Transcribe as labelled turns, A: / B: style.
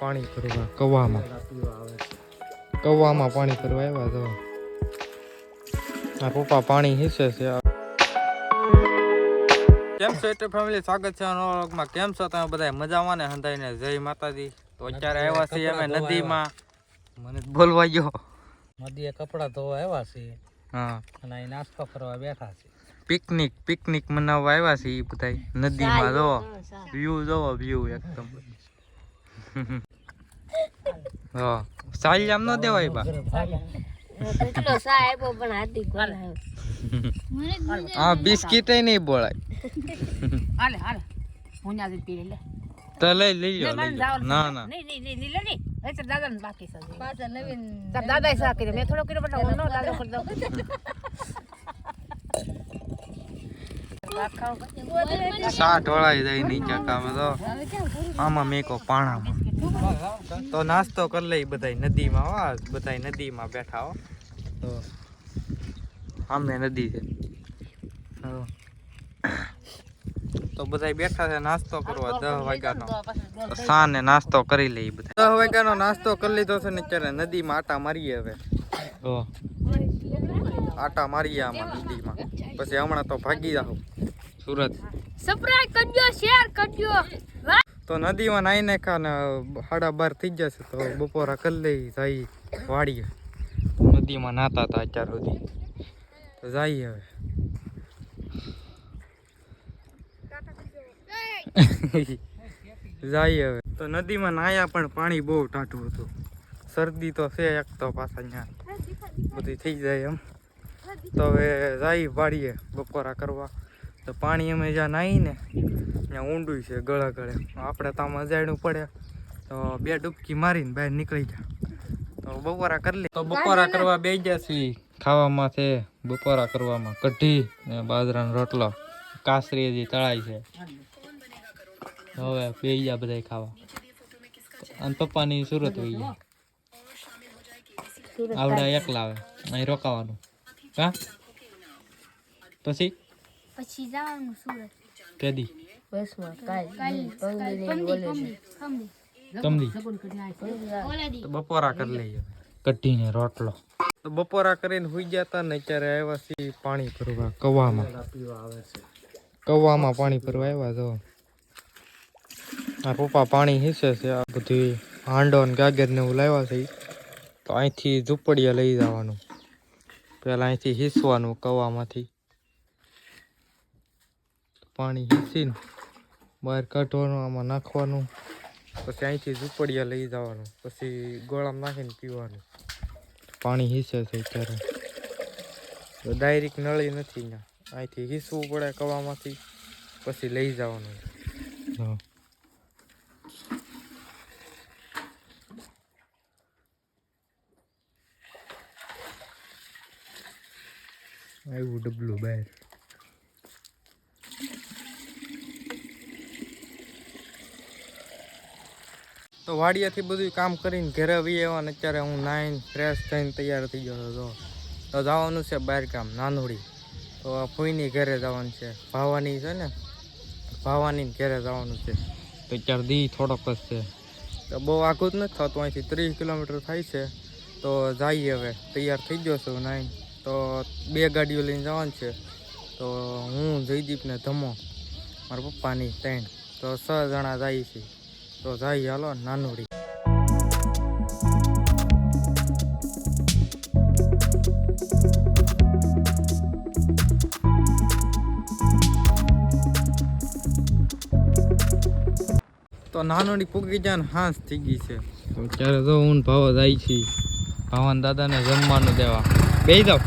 A: પાણી ભરવા કવામાં. કવામાં પાણી ભરવા આવ્યા તો આ પપ્પા પાણી હિસે છે. કેમ છો એટલે ફેમિલી? સ્વાગત છે નવા કેમ છો તમે બધા મજામાં ને હંધાઈને? જય માતાજી. તો અત્યારે આવ્યા છીએ અમે નદીમાં. મને બોલવા ગયો
B: નદીએ કપડા ધોવા આવ્યા છે
A: હા.
B: અને અહીં નાસ્તો કરવા બેઠા છીએ.
A: પિકનિક પિકનિક મનાવવા આવ્યા છે એ બધા નદીમાં જોવો વ્યૂ જોવો વ્યૂ એકદમ. હા. સારી આમ ન દેવાય બા.
C: કેટલો સાહેબ પણ હાથી કોણ
A: આ બિસ્કિટ નહીં બોળાય
C: હાલે હાલે. હું આજે પી લે.
A: તો લઈ લઈ લો ના ના.
C: નહીં નહીં નહીં લે નહીં એ તો દાદા ને બાકી છે. પાછા નવીન દાદા એ સાકી મેં થોડો કર્યો પણ હું નો દાદા કરી દઉં.
A: સા ઢોળાઈ જાય નીચે કામે તો. આમાં મેકો પાણામાં. તો નાસ્તો કરી લઈ બધાય નદીમાં હો બધાય નદીમાં બેઠા હો. તો સામે નદી છે. તો બધાય બેઠા છે નાસ્તો કરવા દસ વાગ્યાનો. તો ને નાસ્તો કરી લઈ બધા દસ વાગ્યાનો નાસ્તો કરી લીધો છે ને અત્યારે નદીમાં આટા મારીએ હવે. તો આટા મારીએ આમાં નદીમાં. પછી હમણાં તો ભાગી જાવ સુરત.
C: સબસ્ક્રાઇબ કરજો શેર કરજો.
A: તો નદીમાં નાહી નાખા ને સાડા બાર થઈ જશે તો બપોરા કરી લઈ જઈ વાડીએ નદીમાં નાતા હતા અત્યાર સુધી. તો જઈએ હવે. જઈએ હવે. તો નદીમાં નાયા પણ પાણી બહુ ટાઢું હતું. શરદી તો છે એક તો પાછા ત્યાં. બધી થઈ જાય એમ. તો હવે જઈ વાડીએ બપોરા કરવા. તો પાણી અમે જ્યાં નાહીને, ત્યાં ઊંડું છે ગળા ગળે. આપણે તો આમાં અજાણ્યું પડે. તો બે ડૂબકી મારીને બહાર નીકળી જા તો બપોરા કરી લે. તો બપોરા કરવા બે ગયા છીએ. ખાવામાં છે, બપોરા કરવામાં કઢી ને બાજરાનો રોટલો. કાસરી હજી તળાઈ છે. હવે બે ગયા બધા ખાવા. અને પપ્પાની સુરત હોય ગયા. આવડા એકલા આવે. અહીં રોકાવાનું. હા? પછી?
C: પછી જવાનું સુરત.
A: કેદી?
C: બસમાં કાલ પંગી
A: કમદી તો બપોરા કરી લઈએ કટીને રોટલો. તો બપોરા કરીને હુઈ ગયા હતા ને અત્યારે આવ્યા છીએ પાણી ભરવા કવામાં. કવામાં પાણી ભરવા આવ્યા તો આ પપ્પા પાણી હિસે છે આ બધી હાંડો ને ગાગર ને એવું લાવ્યા છે તો અહીંથી ઝૂંપડીએ લઈ જવાનું. પહેલાં અહીંથી હિસવાનું કવામાંથી. પાણી હિસીને બહાર કાઢવાનું, આમાં નાખવાનું, પછી અહીંથી ઝૂંપડીએ લઈ જવાનું, પછી ગોળામાં નાખીને પીવાનું. પાણી હિસે છે અત્યારે. તો ડાયરેક્ટ નળી નથી અહીંયા. અહીંથી હિસવું પડે કવામાંથી, પછી લઈ જવાનું. આવ્યું ડબલું બહાર. તો વાડિયાથી બધું કામ કરીને ઘરે આવી આવ્યા અત્યારે હું નાઈન ફ્રેશ થઈને તૈયાર થઈ ગયો હતો તો જવાનું છે બહાર કામ નાનોડી. તો ફોઈની ઘરે જવાનું છે, ભાવાની છે ને ભાવાની ઘરે જવાનું છે. તો અત્યારે દી થોડોક જ છે. તો બહુ આઘું જ નથી થતું, અહીંથી ત્રીસ કિલોમીટર થાય છે. તો જઈએ હવે, તૈયાર થઈ ગયો છું નાઈન તો બે ગાડીઓ લઈને જવાનું છે. તો હું જયદીપને ધમો, મારા પપ્પાની ત્રણ. તો છ જણા જાય છે તો જાય હાલો, નાનુડી. તો નાનોડી પૂગી જાય ને હાંસ થઈ ગઈ છે. ત્યારે તો હું ભાવ જાય છે. ભાવાન દાદાને જમવાનું દેવા. બે જાવ